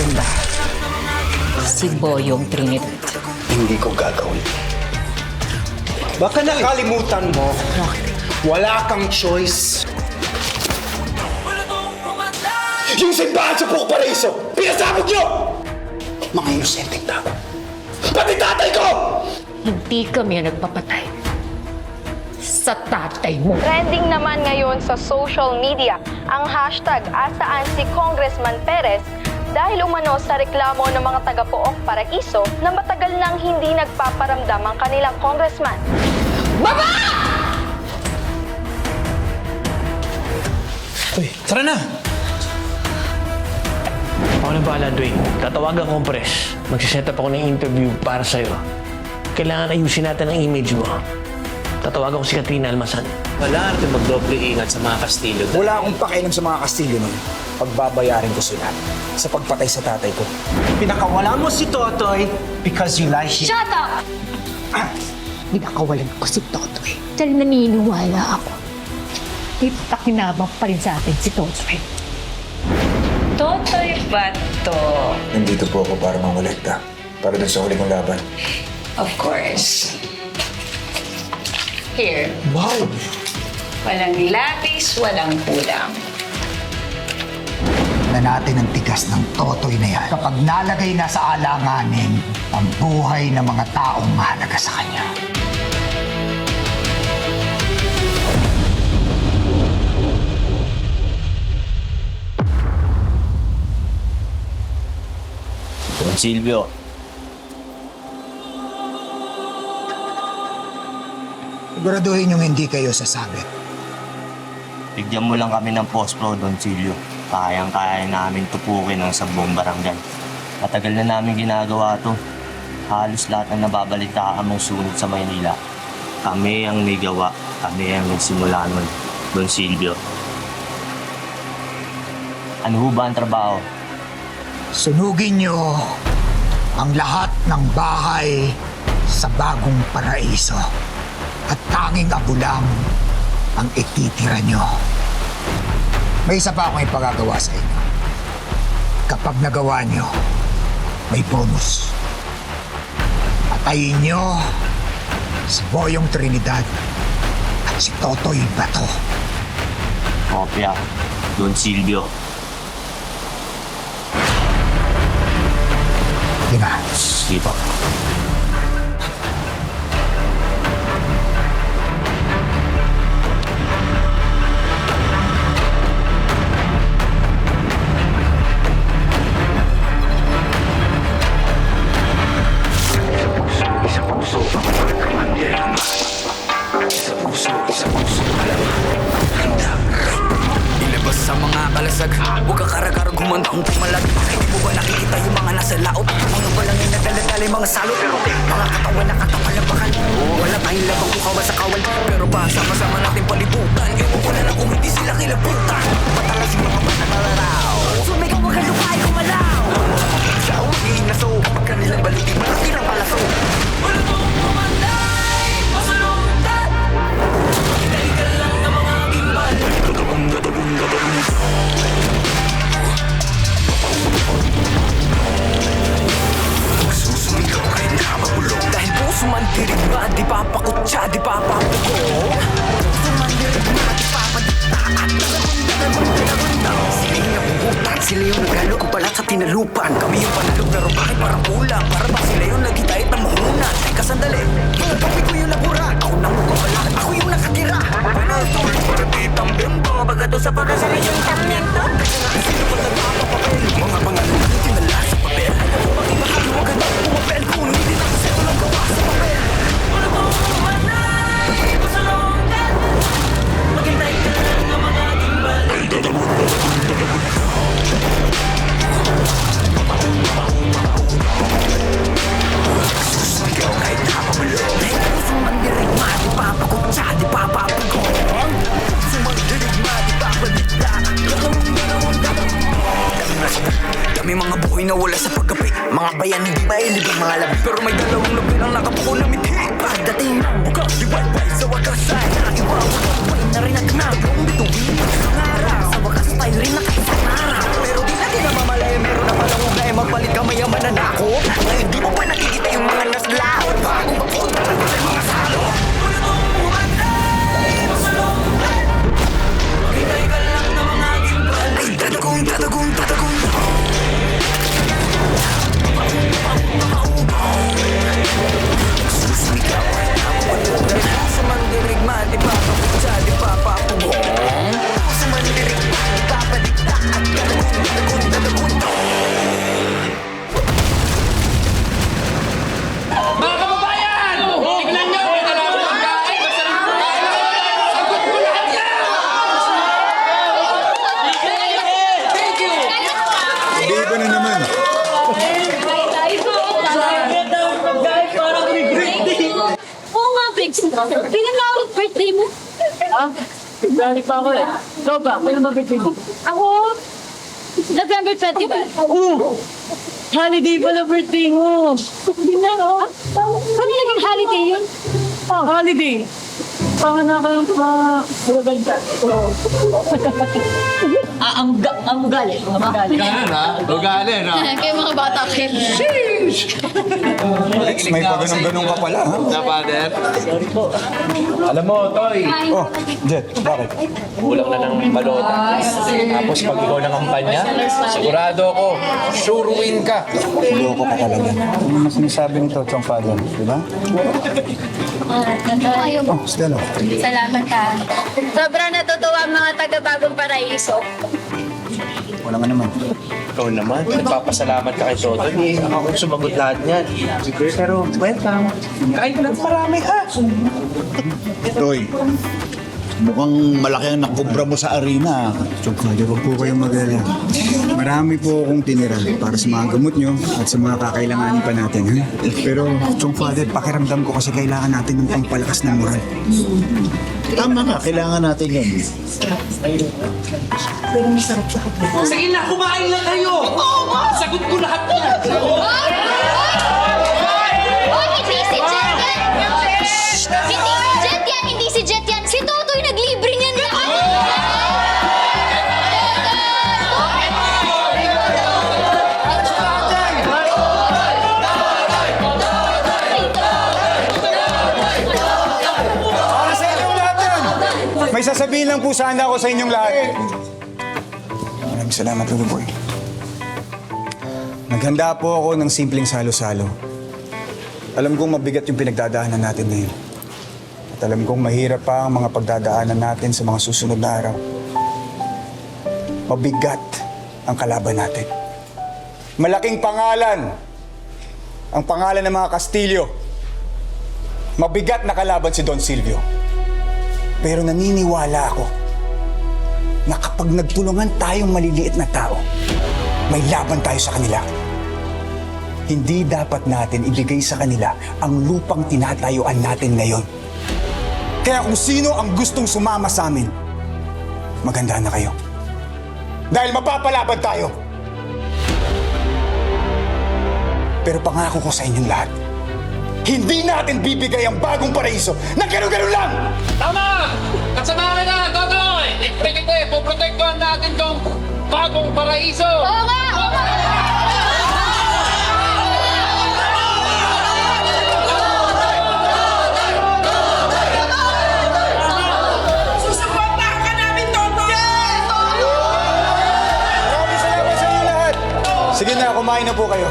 Niyo itumba si Boyong Trinidad. Hindi ko gagawin. Baka nakalimutan mo, wala kang choice. Yung simbahan sa Puk Paraiso, pinasabog nyo! Mga inosenteng tao. Pati tatay ko! Hindi kami ang nagpapatay sa tatay mo. Trending naman ngayon sa social media ang hashtag asaan si Congressman Perez dahil umano sa reklamo ng mga taga-pook Paraiso na matagal nang hindi nagpaparamdam ang kanilang congressman. Uy, tara na! Ako na bahala, Dwayne. Tatawagan ko ang press. Magsiset up ako ng interview para sa'yo. Kailangan ayusin natin ang image mo. Tatawagan ko si Katrina Almasan. Wala natin magdoble ingat sa mga Kastilyo. Wala akong pakialam sa mga Kastilyo nun. Pagbabayarin ko sila sa pagpatay sa tatay ko. Pinakawala mo si Totoy because you like him. Shut up! Binakawalan ko si Totoy. Dahil naniniwala ako. May pakinabang pa rin sa atin si Totoy. Totoy ba to? Nandito po ako para mangolekta. Para dun sa huli kong laban. Of course. Here. Wow! Walang lapis, walang kulang. na natin ang tigas ng totoy na yan kapag nalagay na sa alanganin ang buhay ng mga taong mahalaga sa kanya. Don Silvio, Siguraduhin yung hindi kayo sasabit. bigyan mo lang kami ng post-pro, Don Silvio. Kayang-kaya namin tupukin ang sabong barangay. Matagal na namin ginagawa to. Halos lahat ng nababalita among sunod sa Maynila. Kami ang may gawa. Kami ang nagsimula nun, Don Silvio. Ano ho ba ang trabaho? Sunugin nyo ang lahat ng bahay sa bagong paraiso. At tanging abulang ang ititira nyo. May isa pa akong ipagagawa sa inyo. Kapag nagawa nyo, may bonus. Patayin nyo si Boyong Trinidad at si Totoy Bato. Kopya, Don Silvio. Di ba? Sige po. Tatagun, tatagun, tatagun. Ako birthday mo. Ah, Galing pa ako eh. Ikaw ba? Kailan ba birthday mo? Ako, November 25. Oo! Holiday pala birthday mo! Hindi na, no? Ano naging holiday yun? Oh, holiday! Panganakan pa! Maganda. Oo. Ah, ang, ga- ang ugali. Mga ugali. Kaya mga bata kayo. May pa ganun-ganun ka pala, ha? Alam mo, Toy, Oh, Jet, bakit? kulang na ng balota. Tapos pag ikaw ng kampanya, sigurado ako, sure win ka. Loko ka talaga. Ano na sinasabi nito, Chong Father, di ba? Ayaw mo. Oh, Stella. Salamat ha. Sobrang natutuwa ang mga taga-bagong paraiso. Wala nga naman. Ikaw naman, nagpapasalamat ka kay Toto. Hindi ako sumagot lahat niyan. Pero, welcome. Kain ka ng marami ha. Toy, mukhang malaki ang nakubra mo sa arena. Father, huwag po kayong mag-alala. Marami po akong tinira para sa mga gamot nyo at sa mga kakailanganin pa natin. Ha? Pero, Chong Father, pakiramdam ko kasi kailangan natin ng pangpalakas ng moral. Tama nga, kailangan natin yan. Sige na, kumain lang kayo! Sagot ko lahat yan! Oh, hindi si Jet May sasabihin lang po sana ako sa inyong lahat. Maraming salamat, Lolo Boy. Naghanda po ako ng simpleng salo-salo. Alam kong mabigat yung pinagdadaanan natin ngayon. At alam kong mahirap pa ang mga pagdadaanan natin sa mga susunod na araw. Mabigat ang kalaban natin. Malaking pangalan ang pangalan ng mga Kastilyo. Mabigat na kalaban si Don Silvio. Pero naniniwala ako na kapag nagtulungan tayong maliliit na tao, may laban tayo sa kanila. Hindi dapat natin ibigay sa kanila ang lupang tinatayuan natin ngayon. Kaya kung sino ang gustong sumama sa amin, maganda na kayo. Dahil mapapalaban tayo. Pero pangako ko sa inyong lahat, hindi natin bibigay ang bagong paraiso na gano'n-gano'n lang! Tama! Kasama ka na, Totoy! Ikpikite, poprotektuhan natin tong bagong paraiso! Oo nga! Oo nga! Sa! Sige na, kumain na po kayo.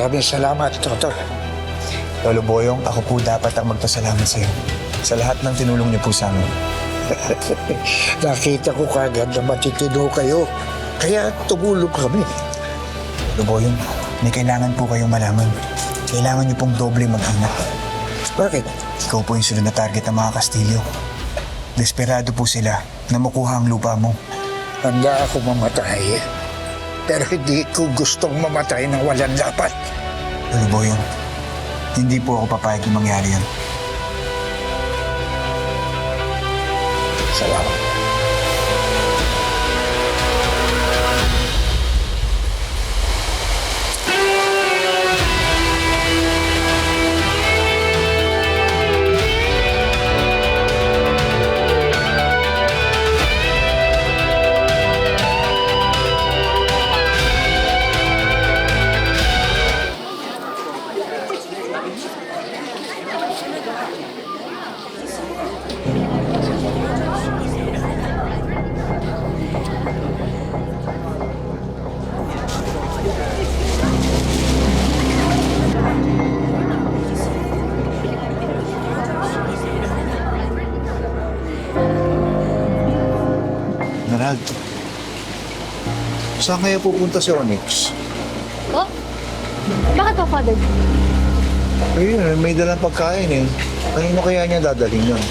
Maraming salamat, Toto. Lolo Boyong, ako po dapat ang magpasalamat sa iyo sa lahat ng tinulong niyo po sa amin. Nakita ko kagad na matitino kayo. Kaya tumulong kami. Lolo Boyong, may kailangan po kayong malaman. Kailangan niyo pong doble mag-ingat. Bakit? Ikaw po yung sunod na target ng mga Kastilyo. Desperado po sila na makuha ang lupa mo. Handa ako mamatay. Pero hindi ko gustong mamatay ng walang dapat. Lolo Boyong, hindi po ako papayag na mangyari yan. Salamat. Saan kaya pupunta si Onyx? Oh? Bakit po, Father? Ayun, may dalang pagkain eh. Kanino kaya niya dadalhin yun?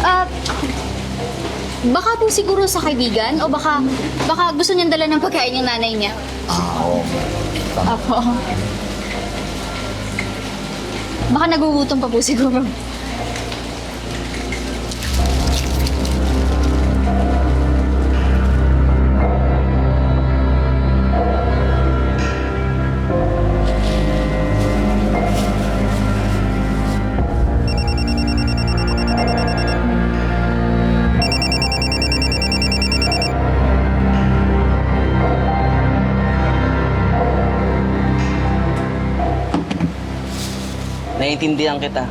Ah, baka po siguro sa kaibigan o baka, baka gusto niyang dala ng pagkain yung nanay niya. Apo. Baka nagugutom pa po siguro. Naiintindihan kita.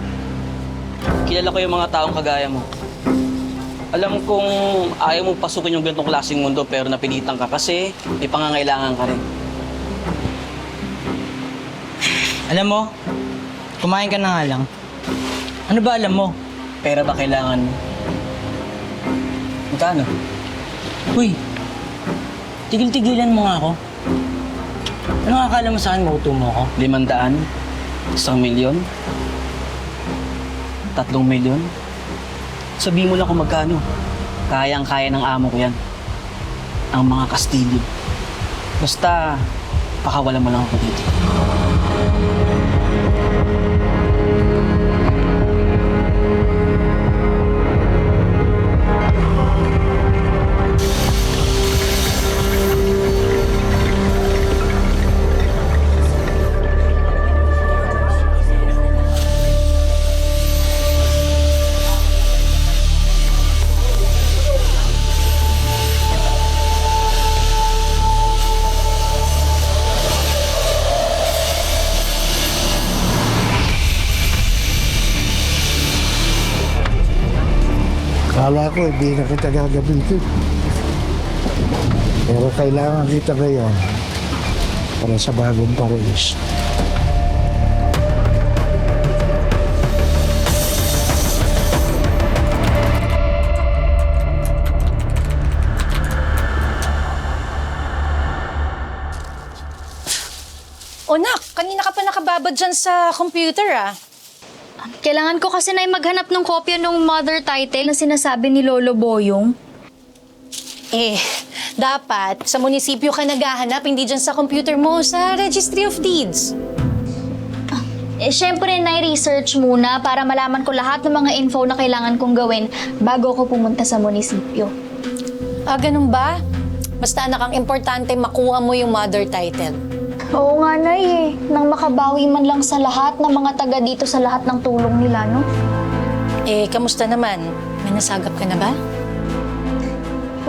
Kilala ko yung mga taong kagaya mo. Alam kong ayaw mo pasukin yung ganitong klaseng mundo pero napilitan ka kasi may pangangailangan ka rin. Alam mo, kumain ka na nga lang. Ano ba alam mo? Pera ba kailangan mo? Magkano? Uy, tigil-tigilan mo nga ako. Ano akala mo saan mautumo ako? Limandaan? Isang milyon? Tatlong milyon? Sabihin mo lang kung magkano. Kayang-kaya ng amo ko yan. Ang mga Kastilyo. Basta, pakawalan mo lang ako dito. Ko hindi na kita gagamitin. Pero kailangan kita ngayon para sa bagong paris. O nak, kanina ka pa nakababad dyan sa computer ah. Kailangan ko kasi na maghanap ng kopya ng mother title na sinasabi ni Lolo Boyong. Eh, dapat sa munisipyo ka naghahanap, hindi dyan sa computer mo, sa Registry of Deeds. Eh, syempre, na-research muna para malaman ko lahat ng mga info na kailangan kong gawin bago ako pumunta sa munisipyo. Ah, ganun ba? Basta anak, ang importante makuha mo yung mother title. Oo nga, Nay eh. Nang makabawi man lang sa lahat ng mga taga dito sa lahat ng tulong nila, no? Eh, kamusta naman? May nasagap ka na ba?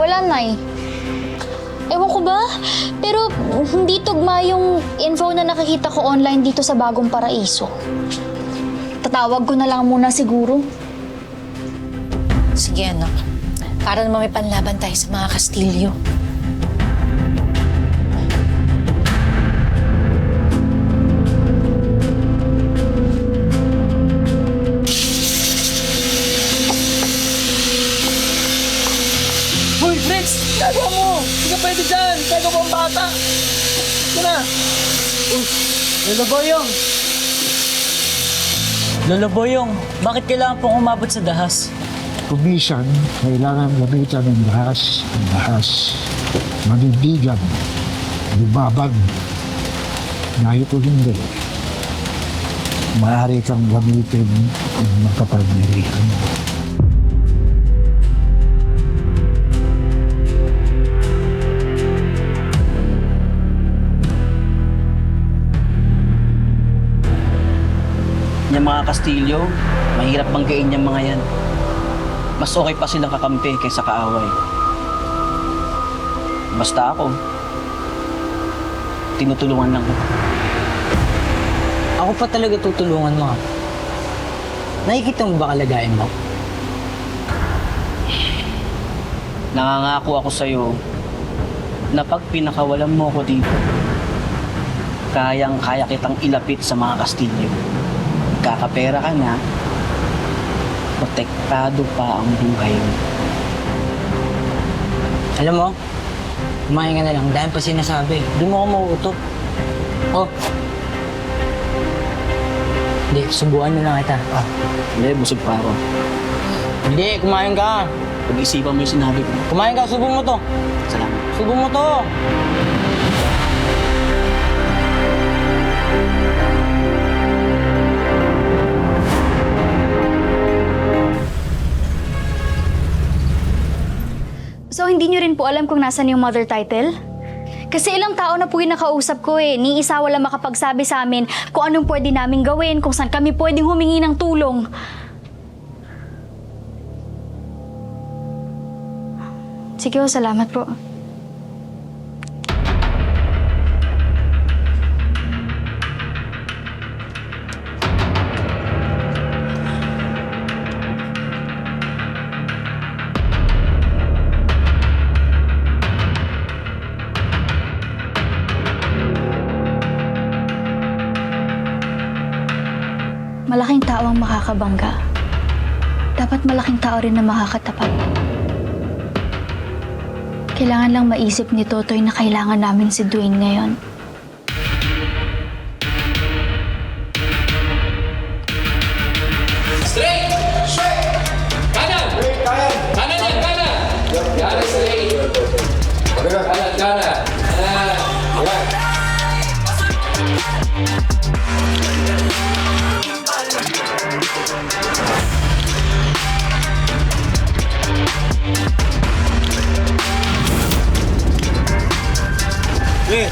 Wala, Nay. Ewan ko ba? Pero hindi tugma yung info na nakikita ko online dito sa Bagong Paraiso. Tatawag ko na lang muna siguro. Sige, anak. Para naman may panlaban tayo sa mga Kastilyo. Lolo Boyong! Lolo Boyong, bakit kailangan pong umabot sa dahas? Kumisan, kailangan gamitan ng lahas, ng lahas, manindigan, lumabag. Ngayon ko hindi. Maaari kang gamitin ng makapangyarihan mo. Mga Kastilyo, mahirap banggain yung mga yan. Mas okay pa silang kakampi kaysa kaaway. Basta ako, tinutulungan lang kita. Ako pa talaga tutulungan mo. Nakikita mo ba kalagayan mo? Nangangako ako sa'yo na pag pinakawalan mo ako dito, kayang-kaya kitang ilapit sa mga Kastilyo. Kakapera ka na, protektado pa ang buhay mo. Alam mo, kumain ka na lang. Dahil pa sinasabi, doon mo ako mauutot. Oh. Hindi, subuan mo lang kita. Ah. Hindi, busog pa ako. Hindi, kumain ka. Pag-isipan mo yung sinabi ko. Kumain ka, subo mo to. Salamat. Subo mo to! So, hindi nyo rin po alam kung nasan yung mother title? Kasi ilang tao na po yung nakausap ko eh. Ni isa wala makapagsabi sa amin kung anong pwede namin gawin, kung saan kami pwedeng humingi ng tulong. Sige ho, salamat po. Makakabangga. Dapat malaking tao rin na makakatapat. Kailangan lang maisip ni Totoy na kailangan namin si Dwayne ngayon. Straight! Straight! Kanan! Kanan yan, kanan! Kanan straight! Kanan, kanan! Kanan! Yan. Eh,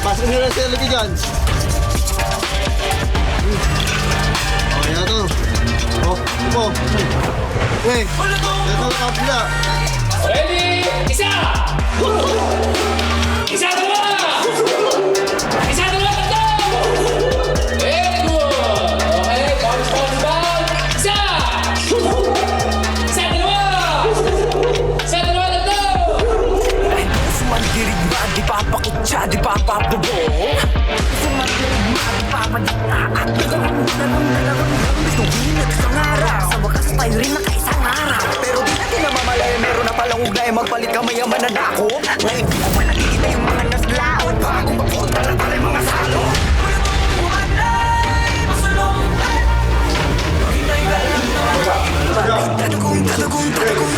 pasok nyo lang sa lagi dyan. Okay na to. Oh, ito. Eh, ito na kapila. Ready? Isa! Isa! Isa papakutsa, di papapubong Puso man dirigma, di papadikta At nagaramdaram Gusto hinag sa wakas tayo rin nakaisang araw Pero di natin namamalaya Meron na palang ugnay Magpalit ka mayaman na dako Ngayon di ko pa nakikita yung mga naslaot Bago mapunta na yung mga salo Tadagong, tadagong, tadagong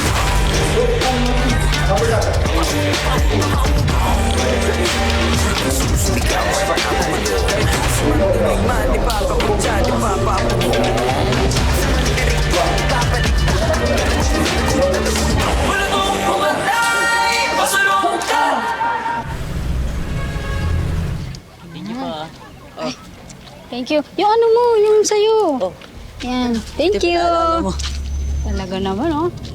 Thank you. Yung ano mo, yung sa'yo. Yan. Thank you. Talaga naman, oh.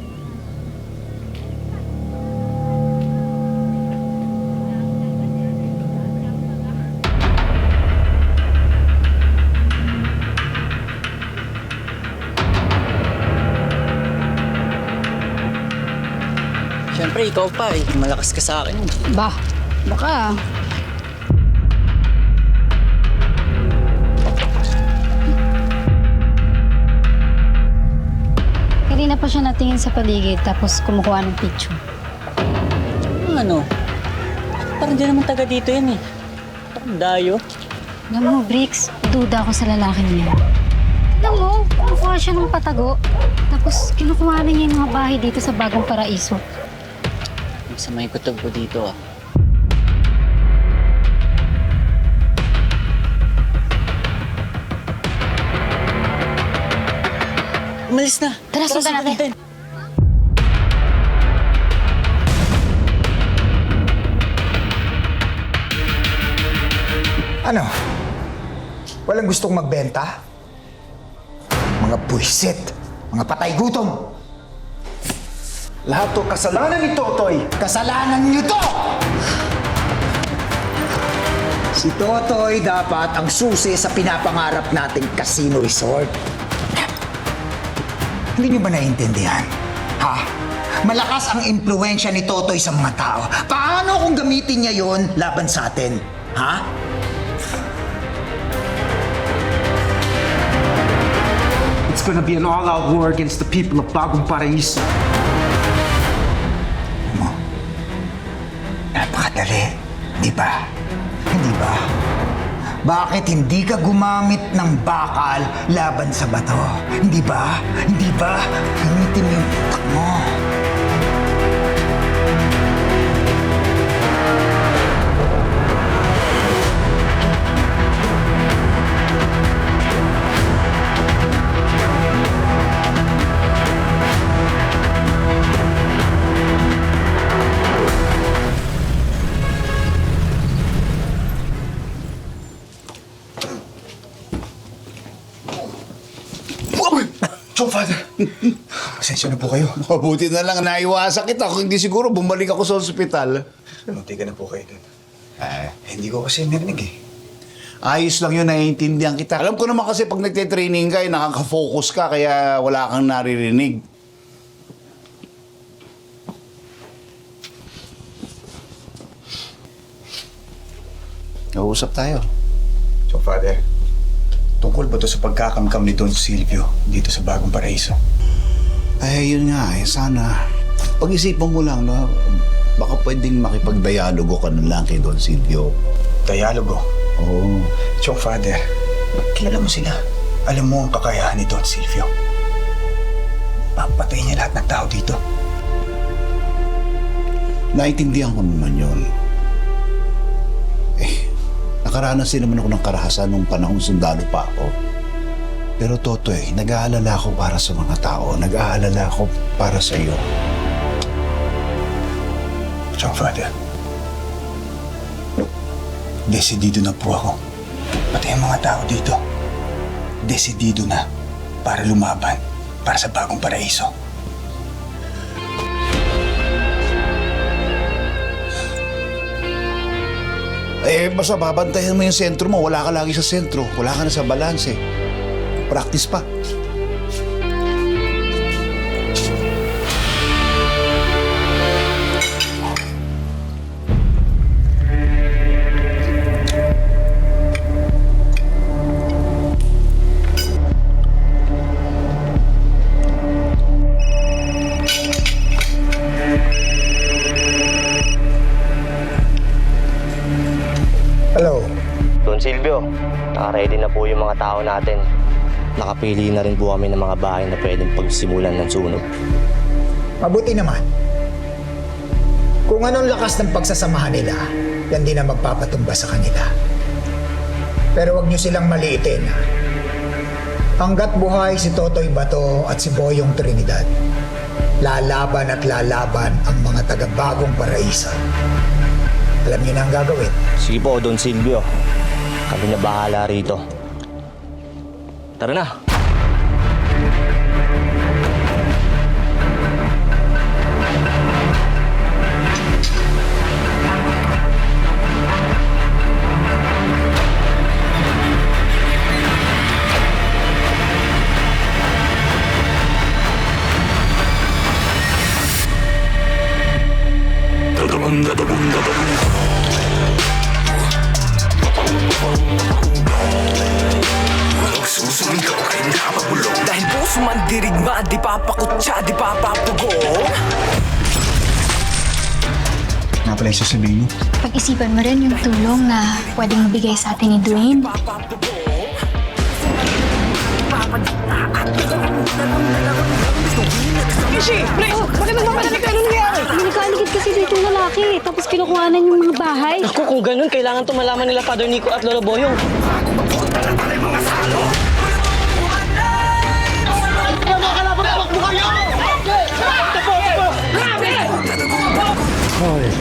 Siyempre, ikaw pa eh. Malakas ka sa akin. Bah, baka. Kanina pa siya natingin sa paligid tapos kumukuha ng picture. Ano? Parang di naman taga dito yan eh. Parang dayo. Alam mo, Bricks, duda ako sa lalaki niya. Alam mo, kumukuha siya ng patago. Tapos kinukuha na niya yung mga bahay dito sa bagong paraiso. Sa may kutob ko dito ah. Umalis na. Tara, sundan natin. Ano? Walang gustong magbenta? Mga buisit, mga patay gutom. Lahat to kasalanan ni Totoy. Kasalanan niyo to! Si Totoy dapat ang susi sa pinapangarap nating casino resort. Hindi niyo ba naiintindihan? Ha? Malakas ang impluensya ni Totoy sa mga tao. Paano kung gamitin niya yon laban sa atin? Ha? It's gonna be an all-out war against the people of Bagong Paraiso. Napakadali, di ba? Hindi ba? Bakit hindi ka gumamit ng bakal laban sa bato? Hindi ba? Hindi ba? Gamitin mo yung utak mo. Chong Father! Pasensya na po kayo. Mabuti na lang naiwasan kita kung hindi siguro bumalik ako sa ospital. Munti ka na po kayo dun. Eh, hindi ko kasi narinig eh. Ayos lang yun, naiintindihan kita. Alam ko naman kasi pag nagte-training ka, eh, nakaka-focus ka, kaya wala kang naririnig. Nausap tayo. Chong Father, tungkol ba to sa pagkakamkam ni Don Silvio dito sa Bagong Paraiso? Eh, yun nga eh. Sana, pag-isipan mo lang, no? Baka pwedeng makipag-dialogo ka na lang kay Don Silvio. Dialogo? Oo. Chong Father, kilala mo sila. Alam mo ang kakayahan ni Don Silvio. Papatay niya lahat ng tao dito. Naintindihan ko naman yun. Nakaranas din naman ako ng karahasan nung panahong sundalo pa ako. Pero Totoy, nag-aalala ako para sa mga tao. Nag-aalala ako para sa iyo. Chong Father, desidido na po ako. Pati ang mga tao dito, desidido na para lumaban para sa Bagong Paraiso. Eh, basta babantayan mo yung sentro mo. Wala ka lagi sa sentro. Wala ka na sa balanse. Practice pa. Mga tao natin. Nakapili na rin po kami ng mga bahay na pwedeng pagsimulan ng sunog. Mabuti naman. Kung anong lakas ng pagsasamahan nila, yan din ang magpapatumba sa kanila. Pero wag niyo silang maliitin. ha? Hanggat buhay si Totoy Bato at si Boyong Trinidad, lalaban at lalaban ang mga taga-bagong paraisa. Alam niyo na ang gagawin. Sige po, Don Silvio. Kami na bahala rito. Tara na. Bunda da bunda da bunda Dahil puso man dirigma Di papakutsa, di papapugong Nga pala yung sasabihin mo. Pag-isipan mo rin yung tulong na pwedeng mabigay sa atin ni Dwayne. Ishi! Pre! Bakit nagmamadalig ka? Ano nangyayari? May nagkaaligid kasi dito yung lalaki. Tapos kinukuhanan yung mga bahay. Naku, kung ganun, kailangan tumalaman nila Father Nico at Lolo Boyong.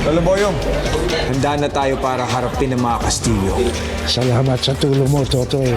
Lolo Boyong, handa na tayo para harapin ang mga Kastilyo. Salamat sa tulong mo, Totoy.